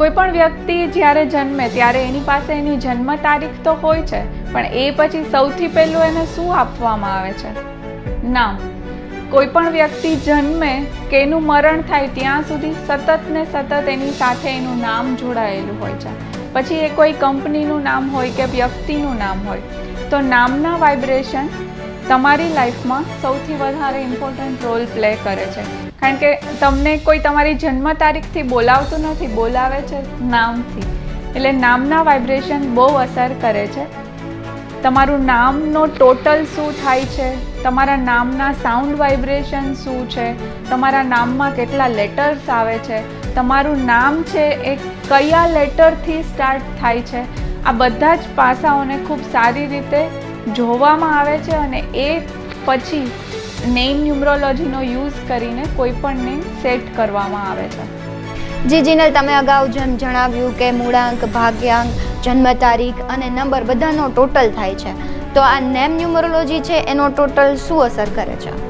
કોઈ પણ વ્યક્તિ જ્યારે જન્મે, ત્યારે એની પાસે એની જન્મ તારીખ તો હોય છે, પણ એ પછી સૌથી પહેલું એને શું આપવામાં આવે છે? નામ. કોઈ પણ વ્યક્તિ જન્મે કે એનું મરણ થાય, ત્યાં સુધી સતત ને સતત એની સાથે એનું નામ જોડાયેલું હોય છે. પછી એ કોઈ કંપનીનું નામ હોય કે વ્યક્તિનું નામ હોય. તો નામના વાઇબ્રેશન તમારી લાઈફમાં સૌથી વધારે ઇમ્પોર્ટન્ટ રોલ પ્લે કરે છે. કારણ કે તમને કોઈ તમારી જન્મ તારીખથી બોલાવતું નથી, બોલાવે છે નામથી. એટલે નામના વાઇબ્રેશન બહુ અસર કરે છે. તમારું નામનો ટોટલ શું થાય છે? તમારા નામના સાઉન્ડ વાઇબ્રેશન શું છે? તમારા નામમાં કેટલા લેટર્સ આવે છે? તમારું નામ છે એ કયા લેટરથી સ્ટાર્ટ થાય છે? આ બધા જ પાસાઓને ખૂબ સારી રીતે જોવામાં આવે છે અને એ પછી નેમ ન્યુમરોલોજીનો યુઝ કરીને કોઈ પણ નેમ સેટ કરવામાં આવે છે. જી જીનલ તમે અગાઉ જેમ જણાવ્યું કે મૂળાંક, ભાગ્યાંક, જન્મ તારીખ અને નંબર બધાનો ટોટલ થાય છે. તો આ નેમ ન્યુમરોલોજી છે, એનો ટોટલ શું અસર કરે છે?